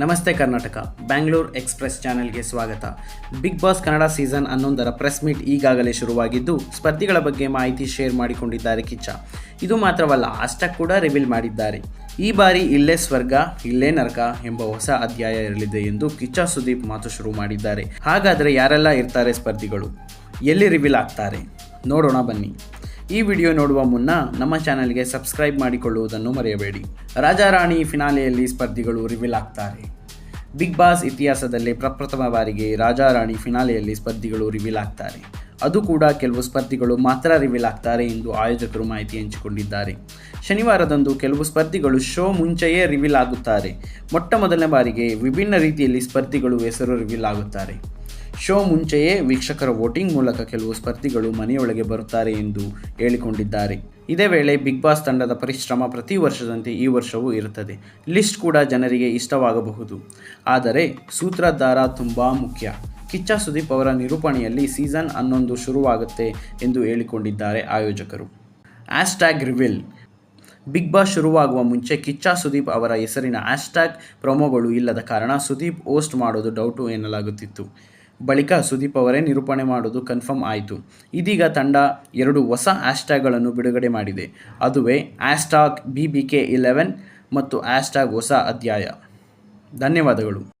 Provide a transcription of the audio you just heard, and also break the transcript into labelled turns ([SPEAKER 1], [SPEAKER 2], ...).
[SPEAKER 1] ನಮಸ್ತೆ ಕರ್ನಾಟಕ. ಬ್ಯಾಂಗ್ಳೂರ್ ಎಕ್ಸ್ಪ್ರೆಸ್ ಚಾನೆಲ್ಗೆ ಸ್ವಾಗತ. ಬಿಗ್ ಬಾಸ್ ಕನ್ನಡ ಸೀಸನ್ ಹನ್ನೊಂದರ ಪ್ರೆಸ್ ಮೀಟ್ ಈಗಾಗಲೇ ಶುರುವಾಗಿದ್ದು, ಸ್ಪರ್ಧಿಗಳ ಬಗ್ಗೆ ಮಾಹಿತಿ ಶೇರ್ ಮಾಡಿಕೊಂಡಿದ್ದಾರೆ ಕಿಚ್ಚ. ಇದು ಮಾತ್ರವಲ್ಲ ಅಷ್ಟಕ್ಕೆ ಕೂಡ ರಿವೀಲ್ ಮಾಡಿದ್ದಾರೆ. ಈ ಬಾರಿ ಇಲ್ಲೇ ಸ್ವರ್ಗ, ಇಲ್ಲೇ ನರಕ ಎಂಬ ಹೊಸ ಅಧ್ಯಾಯ ಇರಲಿದೆ ಎಂದು ಕಿಚ್ಚ ಸುದೀಪ್ ಮಾತು ಶುರು ಮಾಡಿದ್ದಾರೆ. ಹಾಗಾದರೆ ಯಾರೆಲ್ಲ ಇರ್ತಾರೆ ಸ್ಪರ್ಧಿಗಳು? ಎಲ್ಲಿ ರಿವೀಲ್ ಆಗ್ತಾರೆ? ನೋಡೋಣ ಬನ್ನಿ. ಈ ವಿಡಿಯೋ ನೋಡುವ ಮುನ್ನ ನಮ್ಮ ಚಾನೆಲ್ಗೆ ಸಬ್ಸ್ಕ್ರೈಬ್ ಮಾಡಿಕೊಳ್ಳುವುದನ್ನು ಮರೆಯಬೇಡಿ. ರಾಜಾರಾಣಿ ಫಿನಾಲೆಯಲ್ಲಿ ಸ್ಪರ್ಧಿಗಳು ರಿವೀಲ್ ಆಗ್ತಾರೆ. ಬಿಗ್ ಬಾಸ್ ಇತಿಹಾಸದಲ್ಲಿ ಪ್ರಪ್ರಥಮ ಬಾರಿಗೆ ರಾಜಾರಾಣಿ ಫಿನಾಲೆಯಲ್ಲಿ ಸ್ಪರ್ಧಿಗಳು ರಿವೀಲ್ ಆಗ್ತಾರೆ. ಅದು ಕೂಡ ಕೆಲವು ಸ್ಪರ್ಧಿಗಳು ಮಾತ್ರ ರಿವೀಲ್ ಆಗ್ತಾರೆ ಎಂದು ಆಯೋಜಕರು ಮಾಹಿತಿ ಹಂಚಿಕೊಂಡಿದ್ದಾರೆ. ಶನಿವಾರದಂದು ಕೆಲವು ಸ್ಪರ್ಧಿಗಳು ಶೋ ಮುಂಚೆಯೇ ರಿವೀಲ್ ಆಗುತ್ತಾರೆ. ಮೊಟ್ಟ ಮೊದಲನೇ ಬಾರಿಗೆ ವಿಭಿನ್ನ ರೀತಿಯಲ್ಲಿ ಸ್ಪರ್ಧಿಗಳು ಹೆಸರು ರಿವೀಲ್ ಆಗುತ್ತಾರೆ. ಶೋ ಮುಂಚೆಯೇ ವೀಕ್ಷಕರ ವೋಟಿಂಗ್ ಮೂಲಕ ಕೆಲವು ಸ್ಪರ್ಧಿಗಳು ಮನೆಯೊಳಗೆ ಬರುತ್ತಾರೆ ಎಂದು ಹೇಳಿಕೊಂಡಿದ್ದಾರೆ. ಇದೇ ವೇಳೆ ಬಿಗ್ ಬಾಸ್ ತಂಡದ ಪರಿಶ್ರಮ ಪ್ರತಿ ವರ್ಷದಂತೆ ಈ ವರ್ಷವೂ ಇರುತ್ತದೆ. ಲಿಸ್ಟ್ ಕೂಡ ಜನರಿಗೆ ಇಷ್ಟವಾಗಬಹುದು. ಆದರೆ ಸೂತ್ರಧಾರ ತುಂಬ ಮುಖ್ಯ. ಕಿಚ್ಚ ಸುದೀಪ್ ಅವರ ನಿರೂಪಣೆಯಲ್ಲಿ ಸೀಸನ್ ಹನ್ನೊಂದು ಶುರುವಾಗುತ್ತೆ ಎಂದು ಹೇಳಿಕೊಂಡಿದ್ದಾರೆ ಆಯೋಜಕರು. Hashtag reveal. ಬಿಗ್ ಬಾಸ್ ಶುರುವಾಗುವ ಮುಂಚೆ ಕಿಚ್ಚ ಸುದೀಪ್ ಅವರ ಹೆಸರಿನ ಆ್ಯಶ್ಟ್ಯಾಗ್ ಪ್ರೊಮೋಗಳು ಇಲ್ಲದ ಕಾರಣ ಸುದೀಪ್ ಹೋಸ್ಟ್ ಮಾಡೋದು ಡೌಟು ಎನ್ನಲಾಗುತ್ತಿತ್ತು. ಬಳಿಕ ಸುದೀಪ್ ಅವರೇ ನಿರೂಪಣೆ ಮಾಡೋದು ಕನ್ಫರ್ಮ್ ಆಯಿತು. ಇದೀಗ ತಂಡ ಎರಡು ಹೊಸ ಹ್ಯಾಶ್ಟ್ಯಾಗ್ಗಳನ್ನು ಬಿಡುಗಡೆ ಮಾಡಿದೆ. ಅದುವೇ hashtag B B K eleven ಮತ್ತು ಆ್ಯಶ್ಟಾಗ್ ಹೊಸ ಅಧ್ಯಾಯ. ಧನ್ಯವಾದಗಳು.